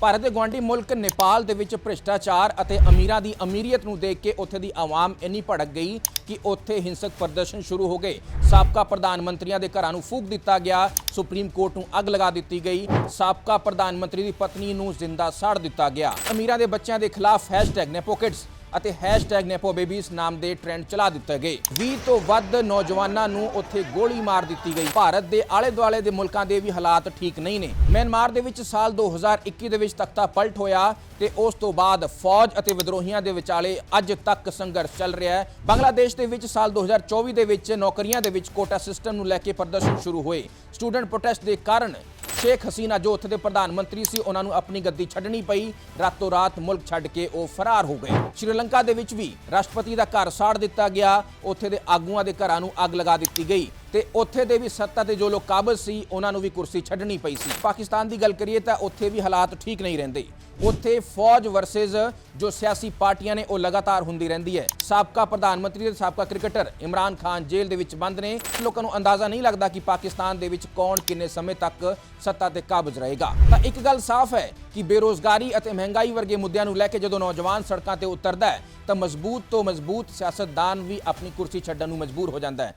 ਭਾਰਤ ਦੇ ਗਵਾਂਢੀ ਮੁਲਕ ਨੇਪਾਲ ਦੇ ਵਿੱਚ ਭ੍ਰਿਸ਼ਟਾਚਾਰ ਅਤੇ ਅਮੀਰਾਂ ਦੀ ਅਮੀਰੀਅਤ ਨੂੰ ਦੇਖ ਕੇ ਉੱਥੇ ਦੀ ਆਵਾਮ ਇੰਨੀ ਭੜਕ ਗਈ ਕਿ ਉੱਥੇ ਹਿੰਸਕ ਪ੍ਰਦਰਸ਼ਨ ਸ਼ੁਰੂ ਹੋ ਗਏ। ਸਾਬਕਾ ਪ੍ਰਧਾਨ ਮੰਤਰੀਆਂ ਦੇ ਘਰਾਂ ਨੂੰ ਫੂਕ ਦਿੱਤਾ ਗਿਆ। ਸੁਪਰੀਮ ਕੋਰਟ ਨੂੰ ਅੱਗ ਲਗਾ ਦਿੱਤੀ ਗਈ। ਸਾਬਕਾ ਪ੍ਰਧਾਨ ਮੰਤਰੀ ਦੀ ਪਤਨੀ ਨੂੰ ਜ਼ਿੰਦਾ ਸਾੜ ਦਿੱਤਾ ਗਿਆ। ਅਮੀਰਾਂ ਦੇ ਬੱਚਿਆਂ ਦੇ ਖਿਲਾਫ ਹੈਸ਼ਟੈਗ ਨੇ #ਨੇਪੋਕਿਡਸ ਅਤੇ #ਨੇਪੋਬੇਬੀਜ਼ ਨਾਮ ਦੇ ਟ੍ਰੈਂਡ ਚਲਾ ਦਿੱਤੇ ਗਏ। 20 ਤੋਂ ਵੱਧ ਨੌਜਵਾਨਾਂ ਨੂੰ ਉੱਥੇ ਗੋਲੀ ਮਾਰ ਦਿੱਤੀ ਗਈ। ਭਾਰਤ ਦੇ ਆਲੇ ਦੁਆਲੇ ਦੇ ਮੁਲਕਾਂ ਦੇ ਵੀ ਹਾਲਾਤ ਠੀਕ ਨਹੀਂ ਨੇ। ਮਿਆਂਮਾਰ ਦੇ ਵਿੱਚ ਸਾਲ 2021 ਦੇ ਵਿੱਚ ਤਖਤਾ ਪਲਟ ਹੋਇਆ ਤੇ ਉਸ ਤੋਂ ਬਾਅਦ ਫੌਜ ਅਤੇ ਵਿਦਰੋਹੀਆਂ ਦੇ ਵਿਚਾਲੇ ਅੱਜ ਤੱਕ ਸੰਘਰਸ਼ ਚੱਲ ਰਿਹਾ ਹੈ। ਬੰਗਲਾਦੇਸ਼ ਦੇ ਵਿੱਚ ਸਾਲ 2024 ਦੇ ਵਿੱਚ ਨੌਕਰੀਆਂ ਦੇ ਵਿੱਚ ਕੋਟਾ ਸਿਸਟਮ ਨੂੰ ਲੈ ਕੇ ਪ੍ਰਦਰਸ਼ਨ ਸ਼ੁਰੂ ਹੋਏ। ਸਟੂਡੈਂਟ ਪ੍ਰੋਟੈਸਟ ਦੇ ਕਾਰਨ ਸ਼ੇਖ ਹਸੀਨਾ ਜੋ ਉੱਥੇ ਦੇ ਪ੍ਰਧਾਨ ਮੰਤਰੀ ਸੀ, ਉਹਨਾਂ ਨੂੰ ਆਪਣੀ ਗੱਦੀ ਛੱਡਣੀ ਪਈ। ਰਾਤੋਂ ਰਾਤ ਮੁਲਕ ਛੱਡ ਕੇ ਉਹ ਫਰਾਰ ਹੋ ਗਏ। ਸ਼੍ਰੀਲੰਕਾ ਦੇ ਵਿੱਚ ਵੀ ਰਾਸ਼ਟਰਪਤੀ ਦਾ ਘਰ ਸਾੜ ਦਿੱਤਾ ਗਿਆ। ਉੱਥੇ ਦੇ ਆਗੂਆਂ ਦੇ ਘਰਾਂ ਨੂੰ ਅੱਗ ਲਗਾ ਦਿੱਤੀ ਗਈ। ਤੇ ਉੱਥੇ ਦੇ ਵੀ ਸੱਤਾ ਤੇ ਜੋ ਲੋਕ ਕਾਬਜ਼ ਸੀ, ਉਹਨਾਂ ਨੂੰ ਵੀ ਕੁਰਸੀ ਛੱਡਣੀ ਪਈ ਸੀ। ਪਾਕਿਸਤਾਨ ਦੀ ਗੱਲ ਕਰੀਏ ਤਾਂ ਉੱਥੇ ਵੀ ਹਾਲਾਤ ਠੀਕ ਨਹੀਂ ਰਹਿੰਦੇ। ਉੱਥੇ ਫੌਜ ਵਰਸਸ ਜੋ ਸਿਆਸੀ ਪਾਰਟੀਆਂ ਨੇ, ਉਹ ਲਗਾਤਾਰ ਹੁੰਦੀ ਰਹਿੰਦੀ ਹੈ। ਸਾਬਕਾ ਪ੍ਰਧਾਨ ਮੰਤਰੀ ਤੇ ਸਾਬਕਾ ਕ੍ਰਿਕਟਰ ਇਮਰਾਨ ਖਾਨ ਜੇਲ੍ਹ ਦੇ ਵਿੱਚ ਬੰਦ ਨੇ। ਲੋਕਾਂ ਨੂੰ ਅੰਦਾਜ਼ਾ ਨਹੀਂ ਲੱਗਦਾ ਕਿ ਪਾਕਿਸਤਾਨ ਦੇ ਵਿੱਚ ਕੌਣ ਕਿੰਨੇ ਸਮੇਂ ਤੱਕ ਸੱਤਾ ਤੇ ਕਾਬਜ਼ ਰਹੇਗਾ। ਤਾਂ ਇੱਕ ਗੱਲ ਸਾਫ਼ ਹੈ ਕਿ ਬੇਰੋਜ਼ਗਾਰੀ ਅਤੇ ਮਹਿੰਗਾਈ ਵਰਗੇ ਮੁੱਦਿਆਂ ਨੂੰ ਲੈ ਕੇ ਜਦੋਂ ਨੌਜਵਾਨ ਸੜਕਾਂ ਤੇ ਉਤਰਦਾ ਹੈ, ਤਾਂ ਮਜ਼ਬੂਤ ਤੋਂ ਮਜ਼ਬੂਤ ਸਿਆਸਤਦਾਨ ਵੀ ਆਪਣੀ ਕੁਰਸੀ ਛੱਡਣ ਨੂੰ ਮਜਬੂਰ ਹੋ ਜਾਂਦਾ ਹੈ।